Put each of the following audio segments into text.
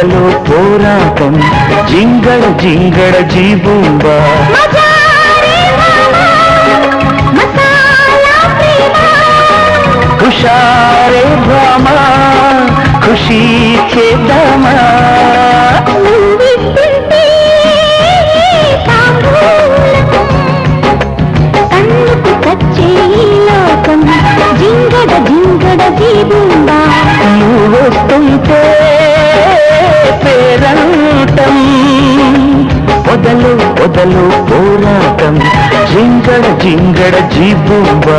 పొదలు పోరాటం. జింగడ జింగడ జీబూంబా పొదలు పొదలు పోరాటం. జింగడ జింగడ జీబూంబా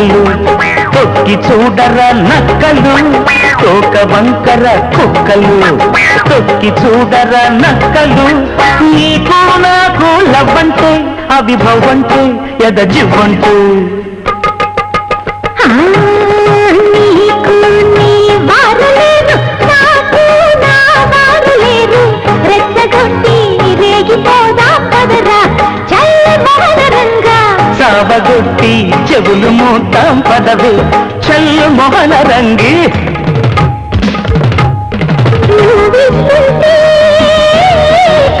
కుక్కలు తొక్కి చూడరా నక్కలు తోక వంకర కుక్కలు తొక్కి చూడరా నక్కలు. నీకు నాకు లవ్వంటే అవి భవంటే ఎద జివ్వంటే సావగొట్టి చెవులు మూతాం పదవి. చల్లు మొహన రంగి. నువ్విస్తుంటే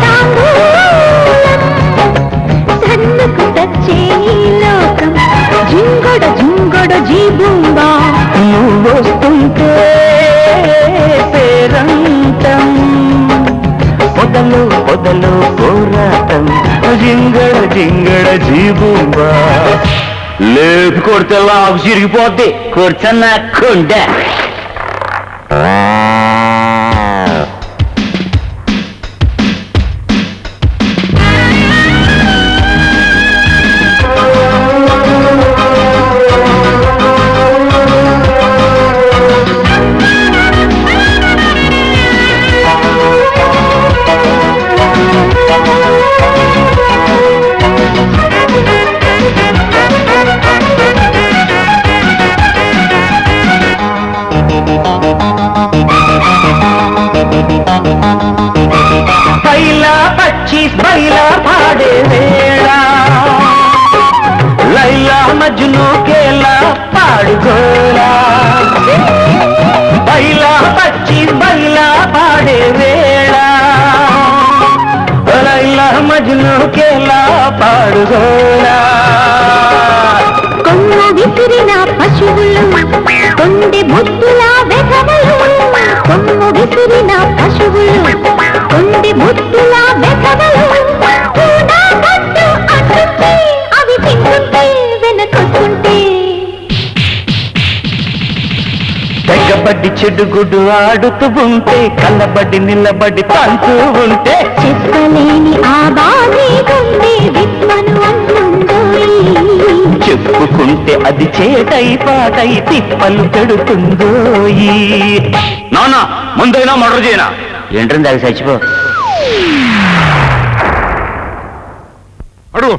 తాంబూలం జీబుంబా నువ్వు వస్తుంటే పేరంటం పొదలు పొదలు పోరాటం. జింగడ జింగడ జీబుంబా. Löp kurte lav zirg bode, kurtana kunde. వేళ. లైలా మజ్ను కేలా పాడుకోలా. బైలా పచ్చి బైలా పాడే వేళ. లైలా మజ్ను కేలా పాడుకోలా. కొన్న విసిరిన పశువులు కొండె బుద్ధి కలబడి చెడుగుడు ఆడుతూ ఉంటే కలబడి నిలబడి తంతూ ఉంటే. చెప్పలేని ఆ చెప్పుకుంటే అది చేటై పాటై తిప్పలు పెడుతుందోయి నానా ముందైనా మర్డర్ చేయనా? ఏంటంటే అది చచ్చిపో. అడుగు.